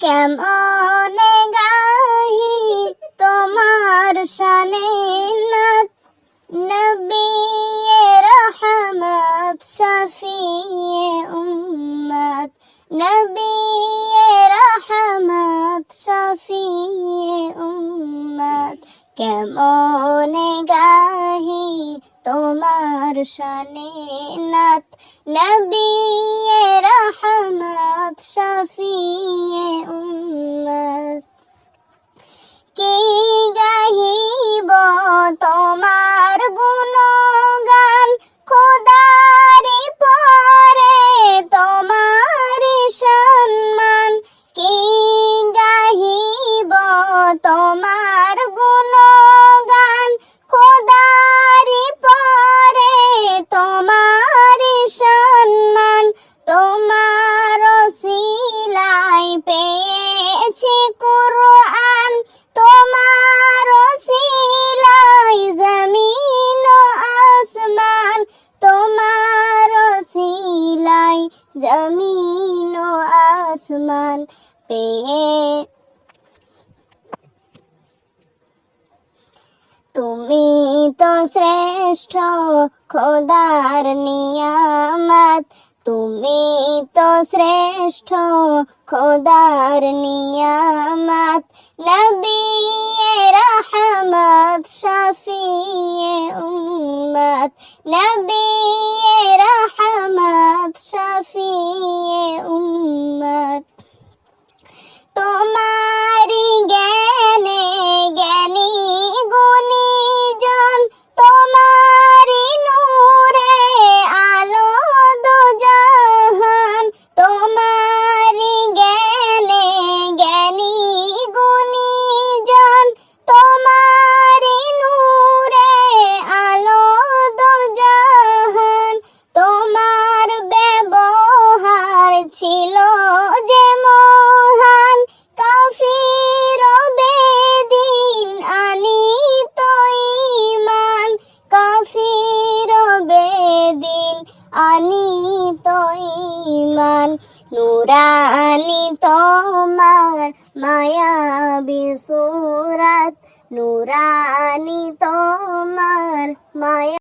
কেমনে গাহি তোমার শানে নাত? নবী রহমত, শফিয়ে উম্মত। নবী রহমত, শফিয়ে উম্মত। কেমনে গাহি তোমার শানে নাত নবী রহমত শফিয়ে উম্মত। কি গাহিব আসমান পেয়ে তুমি তো শ্রেষ্ঠ খোদার নিয়ামত। তুমি তো শ্রেষ্ঠ খোদার নিয়ামত। নবী রহমত, শফিয়ে উম্মত। নবী রহমত, শফিয়ে উম্মত। যে মহান কাফির বেদিন আনিত ইমান কাফির বেদিন আনিত ইমান নুরানি তোমার মায়া বিসুরাত নুরানি তোমার মায়া